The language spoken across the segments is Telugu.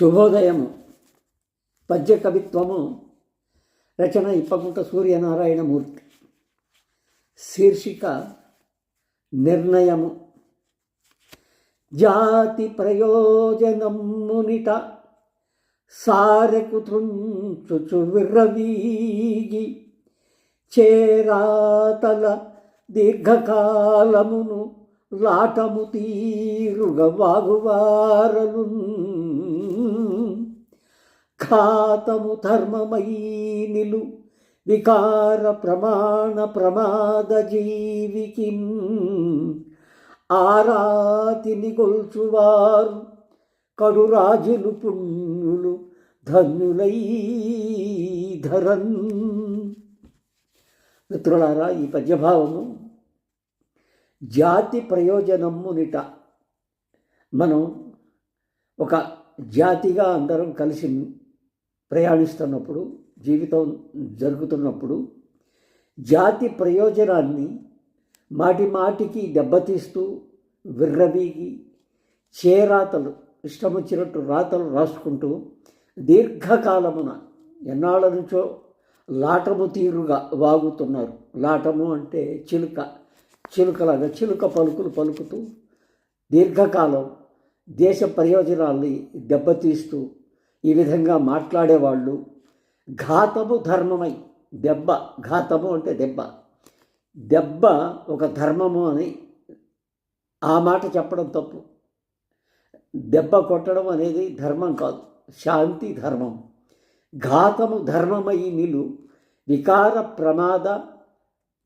శుభోదయము. పద్య కవిత్వము రచన ఇప్పకుంట సూర్యనారాయణమూర్తి. శీర్షిక నిర్ణయము. జాతి ప్రయోజనమునిట సారెకు త్రుంచుచు విర్రవీగి చేరాతల దీర్ఘకాలమును లాటము తీరుగ వాగువారలు ఘాతము ధర్మమై నిలు. వికార ప్రమాణ ప్రమాద జీవికి. ఆరాతిని గొల్చువారు కడురాజులు పుణ్యులు ధన్యులై ధరన్. మిత్రులారా ఈ పద్యభావము జాతి ప్రయోజనమునిట మనం ఒక జాతిగా అందరం కలిసి ప్రయాణిస్తున్నప్పుడు జీవితం జరుగుతున్నప్పుడు జాతి ప్రయోజనాన్ని మాటి మాటికి దెబ్బతీస్తూ విర్రవీగి చేరాతలు ఇష్టం వచ్చినట్టు రాతలు రాసుకుంటూ దీర్ఘకాలమున ఎన్నాళ్ళ నుంచో లాటము తీరుగా వాగుతున్నారు. లాటము అంటే చిలుక చిలుకలాగా చిలుక పలుకులు పలుకుతూ దీర్ఘకాలం దేశ ప్రయోజనాల్ని దెబ్బతీస్తూ ఈ విధంగా మాట్లాడేవాళ్ళు ఘాతము ధర్మమై దెబ్బ ఘాతము అంటే దెబ్బ. దెబ్బ ఒక ధర్మము అని ఆ మాట చెప్పడం తప్పు. దెబ్బ కొట్టడం అనేది ధర్మం కాదు శాంతి ధర్మం. ఘాతము ధర్మమై నిలు వికార ప్రమాద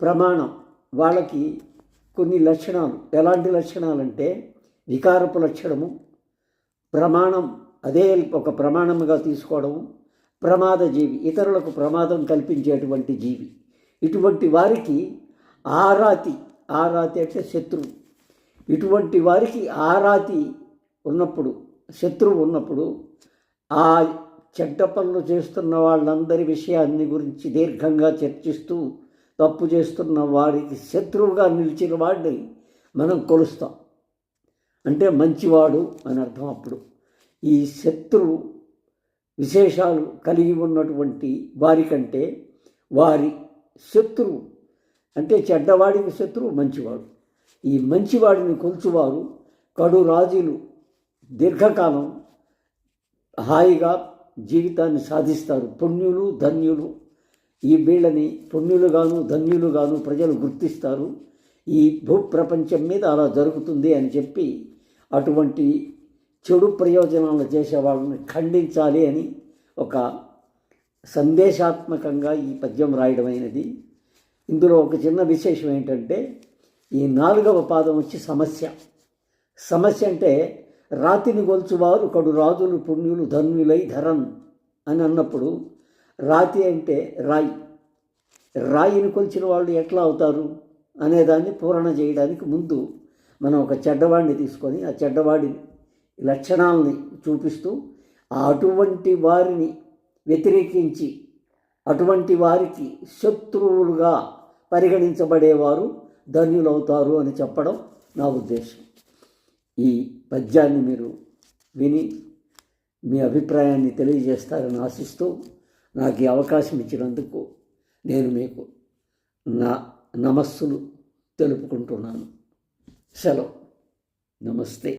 ప్రమాణం. వాళ్ళకి కొన్ని లక్షణాలు. ఎలాంటి లక్షణాలంటే వికారపు లక్షణము ప్రమాణం అదే ఒక ప్రమాణముగా తీసుకోవడము ప్రమాద జీవి ఇతరులకు ప్రమాదం కల్పించేటువంటి జీవి. ఇటువంటి వారికి ఆరాతి ఆరాతి అంటే శత్రువు. ఇటువంటి వారికి ఆరాతి ఉన్నప్పుడు శత్రువు ఉన్నప్పుడు ఆ చెడ్డ పనులు చేస్తున్న వాళ్ళందరి విషయాన్ని గురించి దీర్ఘంగా చర్చిస్తూ తప్పు చేస్తున్న వారికి శత్రువుగా నిలిచిన వాడిని మనం కొలుస్తాం. అంటే మంచివాడు అని అర్థం అప్పుడు. ఈ శత్రు విశేషాలు కలిగి ఉన్నటువంటి వారికంటే వారి శత్రువు అంటే చెడ్డవాడికి శత్రువు మంచివాడు. ఈ మంచివాడిని కొలుచువారు కడు రాజులు దీర్ఘకాలం హాయిగా జీవితాన్ని సాధిస్తారు. పుణ్యులు ధన్యులు. ఈ వీళ్ళని పుణ్యులుగాను ధన్యులుగాను ప్రజలు గుర్తిస్తారు. ఈ భూప్రపంచం మీద అలా జరుగుతుంది అని చెప్పి అటువంటి చెడు ప్రయోజనాలు చేసే వాళ్ళని ఖండించాలి అని ఒక సందేశాత్మకంగా ఈ పద్యం రాయడమైనది ఇందులో ఒక చిన్న విశేషం ఏంటంటే ఈ నాలుగవ పాదం వచ్చి సమస్య. సమస్య అంటే రాతిని గొలుచువారు కడు రాజులు పుణ్యులు ధన్యులై ధరన్ అని అన్నప్పుడు రాతి అంటే రాయి. రాయిని కొలిచిన వాళ్ళు ఎట్లా అవుతారు అనేదాన్ని పూరణ చేయడానికి ముందు మనం ఒక చెడ్డవాడిని తీసుకొని ఆ చెడ్డవాడిని లక్షణాలని చూపిస్తూ అటువంటి వారిని వ్యతిరేకించి అటువంటి వారికి శత్రువులుగా పరిగణించబడేవారు ధన్యులవుతారు అని చెప్పడం నా ఉద్దేశం. ఈ పద్యాన్ని మీరు విని మీ అభిప్రాయాన్ని తెలియజేస్తారని ఆశిస్తూ నాకు ఈ అవకాశం ఇచ్చినందుకు నేను మీకు నా నమస్సులు తెలుపుకుంటున్నాను. సెలవు. నమస్తే.